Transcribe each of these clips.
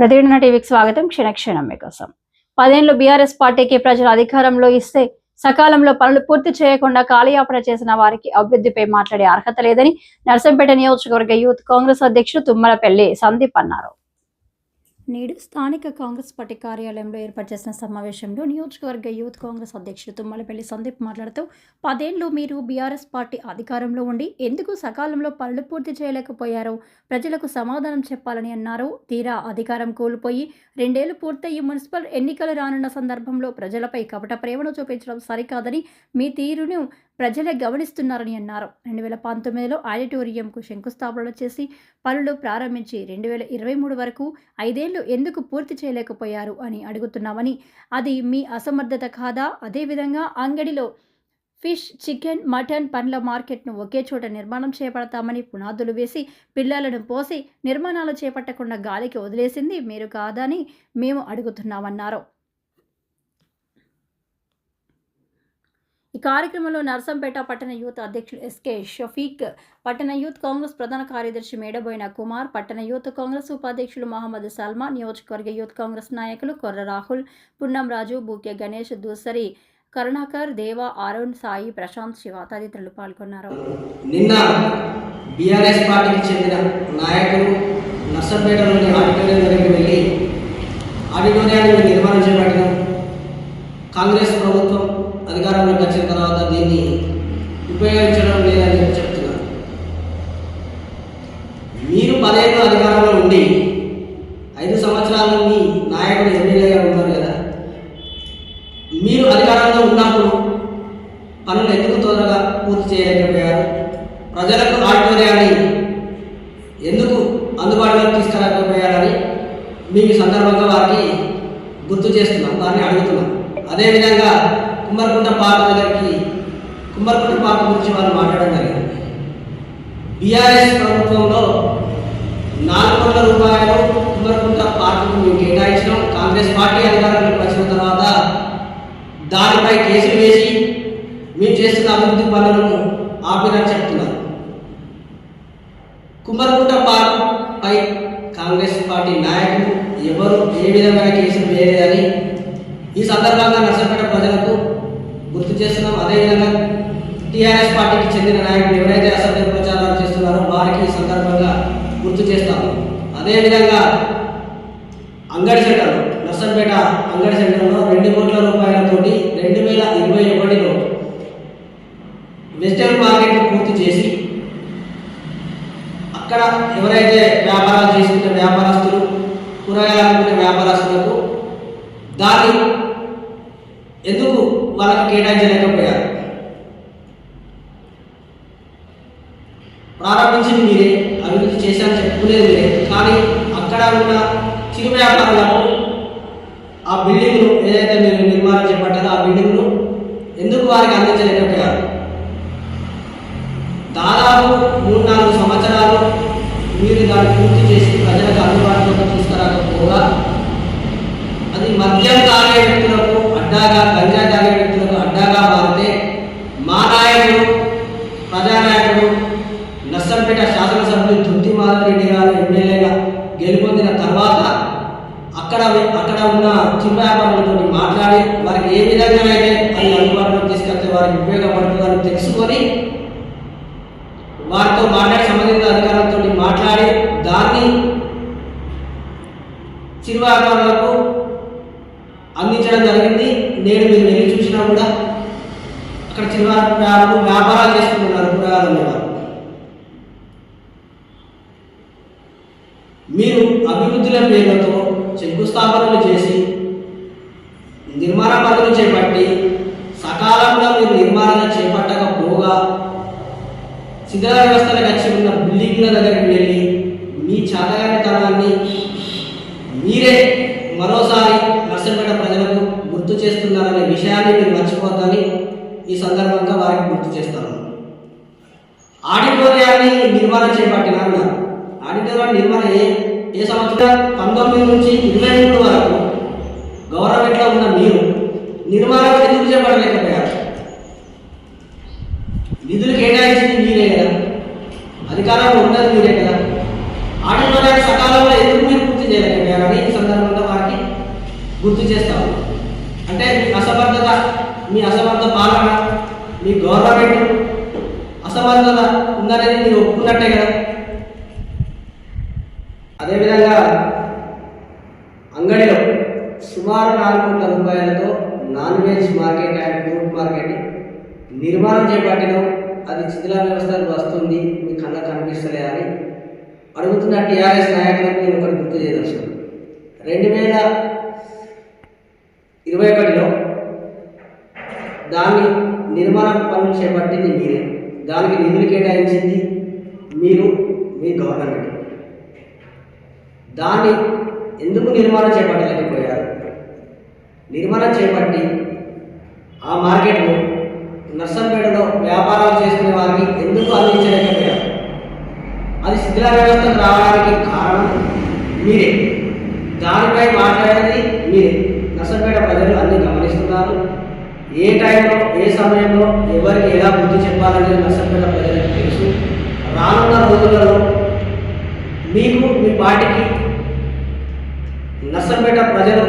ప్రతిదిన టీవీకి స్వాగతం. క్షణక్షణం మీకోసం. పదేళ్ళు బీఆర్ఎస్ పార్టీకి ప్రజలు అధికారంలో ఇస్తే సకాలంలో పనులు పూర్తి చేయకుండా కాలయాపన చేసిన వారికి అభివృద్ధిపై మాట్లాడే అర్హత లేదని నర్సంపేట నియోజకవర్గ యూత్ కాంగ్రెస్ అధ్యక్షుడు తుమ్మలపల్లి సందీప్ అన్నారు. నేడు స్థానిక కాంగ్రెస్ పార్టీ కార్యాలయంలో ఏర్పాటు చేసిన సమావేశంలో నియోజకవర్గ యూత్ కాంగ్రెస్ అధ్యక్షుడు తుమ్మలపల్లి సందీప్ మాట్లాడుతూ పదేళ్ళు మీరు బీఆర్ఎస్ పార్టీ అధికారంలో ఉండి ఎందుకు సకాలంలో పనులు పూర్తి చేయలేకపోయారో ప్రజలకు సమాధానం చెప్పాలని అన్నారు. తీరా అధికారం కోల్పోయి రెండేళ్ళు పూర్తయి మున్సిపల్ ఎన్నికలు రానున్న సందర్భంలో ప్రజలపై కపట ప్రేమను చూపించడం సరికాదని మీ తీరును ప్రజలే గమనిస్తున్నారని అన్నారు. రెండు వేల పంతొమ్మిదిలో ఆడిటోరియంకు శంకుస్థాపనలు చేసి పనులు ప్రారంభించి రెండు వేల ఇరవై మూడు వరకు ఐదేళ్ళు ఎందుకు పూర్తి చేయలేకపోయారు అని అడుగుతున్నామని అది మీ అసమర్థత కాదా? అదేవిధంగా అంగడిలో ఫిష్ చికెన్ మటన్ పండ్ల మార్కెట్ను ఒకే చోట నిర్మాణం చేపడతామని పునాదులు వేసి పిల్లలను పోసి నిర్మాణాలు చేపట్టకుండా గాలికి వదిలేసింది మీరు కాదని మేము అడుగుతున్నామన్నారు. ఈ కార్యక్రమంలో నర్సంపేట పట్టణ యూత్ అధ్యక్షులు ఎస్కే షఫీక్ పట్టణ యూత్ కాంగ్రెస్ ప్రధాన కార్యదర్శి మేడబోయిన కుమార్ పట్టణ యూత్ కాంగ్రెస్ ఉపాధ్యక్షులు మహమ్మద్ సల్మా నియోజకవర్గ యూత్ కాంగ్రెస్ నాయకులు కొర్ర రాహుల్ పున్నం రాజు బూక్య గణేష్ దూసరి కరుణాకర్ దేవ అరుణ్ సాయి ప్రశాంత్ శివ తదితరులు పాల్గొన్నారు. నిన్న బీఆర్ఎస్ పార్టీకి చెందిన నాయకులు నర్సంపేటలోని ఆడిటోరియం దగ్గరికి వెళ్ళి ఆడిటోరియాన్ని నిర్మాణం చేపట్టిన కాంగ్రెస్ ప్రభుత్వం అధికారంలోకి వచ్చిన తర్వాత దీన్ని ఉపయోగించడం లేదని చెప్పి చెప్తున్నారు. మీరు పదేళ్ళు అధికారంలో ఉండి ఐదు సంవత్సరాలు మీ నాయకుడు ఎమ్మెల్యేగా ఉన్నారు కదా. మీరు అధికారంలో ఉన్నప్పుడు పనులు ఎందుకు తొందరగా పూర్తి చేయలేకపోయారు? ప్రజలకు ఆడిటోరియాన్ని ఎందుకు అందుబాటులోకి తీసుకురాకపోయారని మీకు సందర్భంగా వారికి గుర్తు చేస్తున్నాం వారిని అడుగుతున్నాం. అదేవిధంగా కుమ్మరకుంట పార్క్ దగ్గరికి కుమ్మరికుంట పార్క్ గురించి వాళ్ళు మాట్లాడడం జరిగింది. బీఆర్ఎస్ ప్రభుత్వంలో నాలుగు వందల రూపాయలు కుమ్మరికుంట పార్కుకు మేము కేటాయించడం కాంగ్రెస్ పార్టీ అధికారంలోకి వచ్చిన తర్వాత దానిపై కేసులు వేసి మేము చేస్తున్న అభివృద్ధి పనులను ఆపినని చెప్తున్నారు. కుమ్మరికుంట పార్క్ పై కాంగ్రెస్ పార్టీ నాయకులు ఎవరు ఏ విధమైన కేసులు వేయలేదని ఈ సందర్భంగా నర్సంపేట ప్రజలకు గుర్తు చేస్తున్నాం. అదేవిధంగా టీఆర్ఎస్ పార్టీకి చెందిన నాయకులు ఎవరైతే అసభ్య ప్రచారాలు చేస్తున్నారో వారికి ఈ సందర్భంగా గుర్తు చేస్తాము అదేవిధంగా అంగడి సెంటర్ నర్సంపేట అంగడి సెంటర్లో రెండు కోట్ల రూపాయలతోటి రెండు వేల ఇరవై ఒకటిలో వెజిటబుల్ మార్కెట్ పూర్తి చేసి అక్కడ ఎవరైతే వ్యాపారాలు చేసుకునే వ్యాపారస్తులు కూరగాయలు అమ్ముకునే వ్యాపారస్తులకు దాన్ని ఎందుకు వాళ్ళకి కేటాయించలేకపోయారు? ప్రారంభించింది మీరే. అభివృద్ధి చేశారని చెప్పుకునేది మీరే కానీ అక్కడ ఉన్న చిరు వ్యాపారాలకు ఆ బిల్డింగ్ను ఏదైతే మీరు నిర్మాణం చేపట్టారో ఆ బిల్డింగ్ను ఎందుకు వారికి అందించలేకపోయారు? దాదాపు మూడు నాలుగు సంవత్సరాలు మీరు దాన్ని పూర్తి చేసి ప్రజలకు అందుబాటులోకి తీసుకురాకపోగా అది మద్యం తాగే వ్యక్తులకు అడ్డాగా గంజా తాగే వ్యక్తులకు అడ్డాగా మారితే మా నాయకుడు ప్రజానాయకుడు నర్సంపేట శాసనసభ్యులు దుర్తి మాధవరెడ్డి గారు ఎమ్మెల్యేగా గెలుపొందిన తర్వాత అక్కడ అక్కడ ఉన్న చిన్న వ్యాపారులతో మాట్లాడి వారికి ఏ విధంగా అయితే అది అందుబాటులో తీసుకెళ్తే వారికి ఉపయోగపడుతుందని తెలుసుకొని వారితో మాట్లాడి సంబంధిత అధికారులతో మాట్లాడి దాన్ని చిరు వ్యాపారులకు అందించడం జరిగింది. నేను మీరు వెళ్ళి చూసినా కూడా అక్కడ చిరు వ్యాపారాలు వ్యాపారాలు చేసుకుంటున్నారు. కూరగాయలు అమ్మేవారు మీరు అభివృద్ధుల పేర్లతో శంకుస్థాపనలు చేసి నిర్మాణ పనులు చేపట్టి సకాలంలో మీరు నిర్మాణం చేపట్టకపోగా శిథిల వ్యవస్థలకు వచ్చి ఉన్న బిల్డింగ్ల దగ్గరికి వెళ్ళి మీ చాతగానితనాన్ని మీరే మరోసారి నర్సంపేట ప్రజలకు గుర్తు చేస్తున్నారనే విషయాన్ని మీరు మర్చిపోద్దని ఈ సందర్భంగా వారికి గుర్తు చేస్తాను. ఆడిటోరియాన్ని నిర్మాణం చేపట్టినారు ఆడిటోరియాన్ని నిర్మాణం ఏ సంవత్సరం? పంతొమ్మిది నుంచి ఇరవై మూడు వరకు గవర్నమెంట్లో ఉన్న మీరు. నిర్మాణం ఎందుకు చేపట్టలేకపోయారు నిధులు కేటాయించింది మీరే కదా. అధికారంలో ఉన్నది మీరే కదా. ఆడిటోరియాన్ని సకాలంలో ఎందుకు మీరు పూర్తి చేయలేకపోయారని ఈ పూర్తి చేస్తాము అంటే మీ అసమర్థత మీ అసమర్థ పాలన మీ గవర్నమెంట్ అసమర్థత ఉందనేది మీరు ఒప్పుకున్నట్టే కదా. అదేవిధంగా అంగడిలో సుమారు నాలుగు కోట్ల రూపాయలతో non veg market and food market నిర్మాణం చేపట్టిన అది శిథిల వ్యవస్థకు వస్తుంది మీ కళ్ళ కనిపిస్తలే అని అడుగుతున్న టీఆర్ఎస్ నాయకులకు నేను ఒకటి గుర్తు చేయదలుచుకున్నాను రెండు వేల ఇరవై ఒకటిలో దాన్ని నిర్మాణ పనులు చేపట్టింది మీరే. దానికి నిధులు కేటాయించింది మీరు మీ గవర్నమెంట్. దాన్ని ఎందుకు నిర్మాణం చేపట్టలేకపోయారు నిర్మాణం చేపట్టి ఆ మార్కెట్లో నర్సంపేటలో వ్యాపారాలు చేసుకునే వారికి ఎందుకు అందించలేకపోయారు? అది శిథిల వ్యవస్థకు రావడానికి కారణం మీరే. దానిపై మాట్లాడేది మీరే. నర్సంపేట ప్రజలు అన్ని గమనిస్తున్నారు. ఏ టైంలో ఏ సమయంలో ఎవరికి ఎలా బుద్ధి చెప్పాలనేది నర్సంపేట ప్రజలకు తెలుసు. రానున్న రోజులలో మీకు మీ పార్టీకి నర్సంపేట ప్రజలు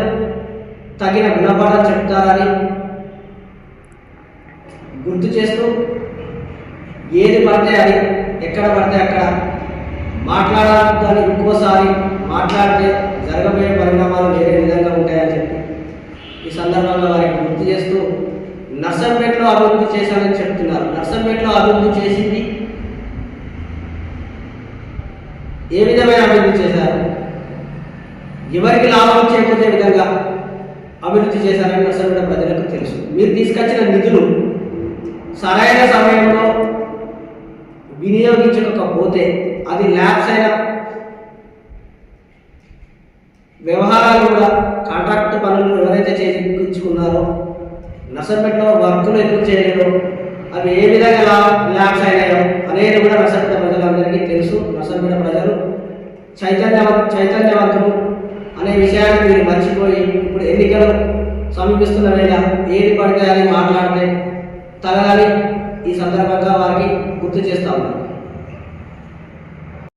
తగిన గుణపాఠం చెప్తారని గుర్తు చేస్తూ ఏది పడితే అది ఎక్కడ పడితే అక్కడ మాట్లాడాలని ఇంకోసారి మాట్లాడితే జరగబోయే పరిణామాలు వేరే విధంగా ఉంటాయని చెప్పి ఈ సందర్భంగా వారికి గుర్తు చేస్తూ నర్సంపేటలో అభివృద్ధి చేశానని చెప్తున్నారు. నర్సంపేటలో అభివృద్ధి చేసి ఏ విధమైన అభివృద్ధి చేశారు? ఎవరికి లాభం చేకూర్చే విధంగా అభివృద్ధి చేశారని నర్సంపేట ప్రజలకు తెలుసు. మీరు తీసుకొచ్చిన నిధులు సరైన సమయంలో వినియోగించకపోతే అది ల్యాబ్స్ అయిన వ్యవహారాలు కూడా కాంట్రాక్ట్ పనులు ఎవరైతే చేయించుకున్నారో నర్సంపేటలో వర్కులు ఎందుకు చేయలేదో అవి ఏ విధంగా రిలాక్స్ అయినాయో అనేది కూడా నర్సంపేట ప్రజలందరికీ తెలుసు. నర్సంపేట ప్రజలు చైతన్య చైతన్యవంతులు అనే విషయాన్ని మీరు మర్చిపోయి ఇప్పుడు ఎన్నికలు సమీపిస్తున్న వేళ ఏది పడితే అని మాట్లాడితే తగలని ఈ సందర్భంగా వారికి గుర్తు చేస్తా ఉన్నారు